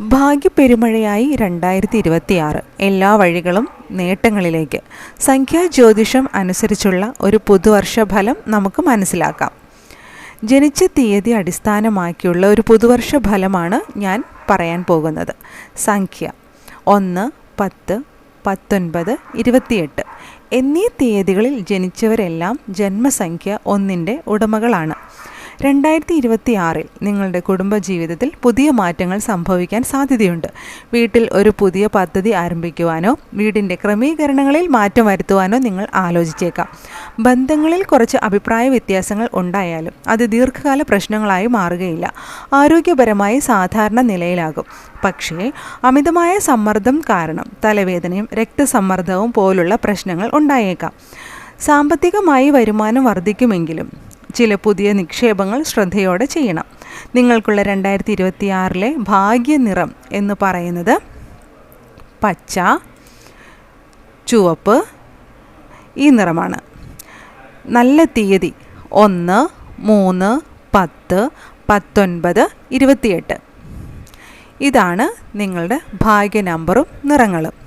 ഭാഗ്യപ്പെരുമഴയായി രണ്ടായിരത്തി ഇരുപത്തിയാറ് എല്ലാ വഴികളും നേട്ടങ്ങളിലേക്ക്. സംഖ്യാ ജ്യോതിഷം അനുസരിച്ചുള്ള ഒരു പുതുവർഷ ഫലം നമുക്ക് മനസ്സിലാക്കാം. ജനിച്ച തീയതി അടിസ്ഥാനമാക്കിയുള്ള ഒരു പുതുവർഷ ഫലമാണ് ഞാൻ പറയാൻ പോകുന്നത്. സംഖ്യ ഒന്ന് പത്ത് പത്തൊൻപത് ഇരുപത്തിയെട്ട്. എന്നീ തീയതികളിൽ ജനിച്ചവരെല്ലാം ജന്മസംഖ്യ ഒന്നിന്റെ ഉടമകളാണ്. രണ്ടായിരത്തി ഇരുപത്തി ആറിൽ നിങ്ങളുടെ കുടുംബജീവിതത്തിൽ പുതിയ മാറ്റങ്ങൾ സംഭവിക്കാൻ സാധ്യതയുണ്ട്. വീട്ടിൽ ഒരു പുതിയ പദ്ധതി ആരംഭിക്കുവാനോ വീടിന്റെ ക്രമീകരണങ്ങളിൽ മാറ്റം വരുത്തുവാനോ നിങ്ങൾ ആലോചിച്ചേക്കാം. ബന്ധങ്ങളിൽ കുറച്ച് അഭിപ്രായ വ്യത്യാസങ്ങൾ ഉണ്ടായാലും അത് ദീർഘകാല പ്രശ്നങ്ങളായി മാറുകയില്ല. ആരോഗ്യപരമായി സാധാരണ നിലയിലാകും. പക്ഷേ അമിതമായ സമ്മർദ്ദം കാരണം തലവേദനയും രക്തസമ്മർദ്ദവും പോലുള്ള പ്രശ്നങ്ങൾ ഉണ്ടായേക്കാം. സാമ്പത്തികമായി വരുമാനം വർദ്ധിക്കുമെങ്കിലും ചില പുതിയ നിക്ഷേപങ്ങൾ ശ്രദ്ധയോടെ ചെയ്യണം. നിങ്ങൾക്കുള്ള രണ്ടായിരത്തി ഇരുപത്തി ആറിലെ ഭാഗ്യനിറം എന്ന് പറയുന്നത് പച്ച ചുവപ്പ് ഈ നിറമാണ്. നല്ല തീയതി ഒന്ന് മൂന്ന് പത്ത് പത്തൊൻപത് ഇരുപത്തിയെട്ട്. ഇതാണ് നിങ്ങളുടെ ഭാഗ്യ നമ്പറും നിറങ്ങളും.